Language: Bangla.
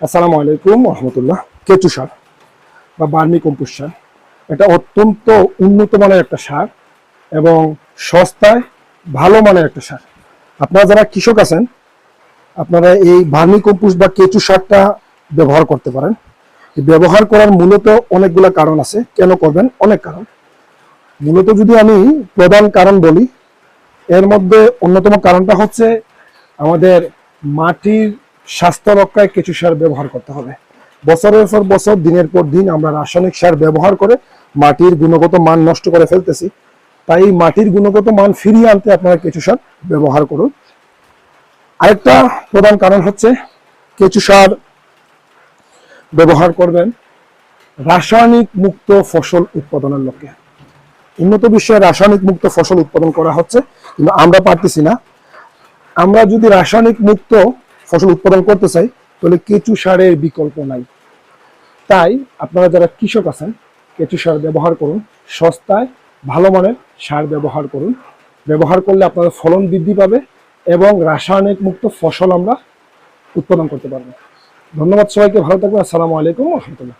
আসসালামু আলাইকুম রহমতুল্লাহ কেঁচু সার বা বার্মি কম্পোস্ট সার। এটা অত্যন্ত উন্নত মানের একটা সার এবং সস্তায় ভালো মানের একটা সার। আপনারা যারা কৃষক আছেন, আপনারা এই ভার্মি কম্পোস্ট বা কেঁচু সারটা ব্যবহার করতে পারেন। ব্যবহার করার মূলত অনেকগুলো কারণ আছে। কেন করবেন? অনেক কারণ। মূলত যদি আমি প্রধান কারণ বলি, এর মধ্যে অন্যতম কারণটা হচ্ছে আমাদের মাটির স্বাস্থ্য রক্ষায় কেঁচু সার ব্যবহার করতে হবে। বছরের পর বছর, দিনের পর দিন আমরা রাসায়নিক সার ব্যবহার করে মাটির গুণগত মান নষ্ট করে ফেলতেছি। তাই মাটির গুণগত মান ফিরিয়ে আনতে আপনারা কেঁচু সার ব্যবহার করুন। আরেকটা প্রধান কারণ হচ্ছে কেঁচু সার ব্যবহার করবেন রাসায়নিক মুক্ত ফসল উৎপাদনের লক্ষ্যে। উন্নত বিশ্বে রাসায়নিক মুক্ত ফসল উৎপাদন করা হচ্ছে, কিন্তু আমরা পারতেছি না। আমরা যদি রাসায়নিক মুক্ত ফসল উৎপাদন করতে চাই, তাহলে কেঁচু সারের বিকল্প নাই। তাই আপনারা যারা কৃষক আছেন, কেঁচু সার ব্যবহার করুন, সস্তায় ভালো মানের সার ব্যবহার করুন। ব্যবহার করলে আপনাদের ফলন বৃদ্ধি পাবে এবং রাসায়নিক মুক্ত ফসল আমরা উৎপাদন করতে পারব। ধন্যবাদ সবাইকে, ভালো থাকবেন, আসসালামু আলাইকুম, রহমতুল্লাহ।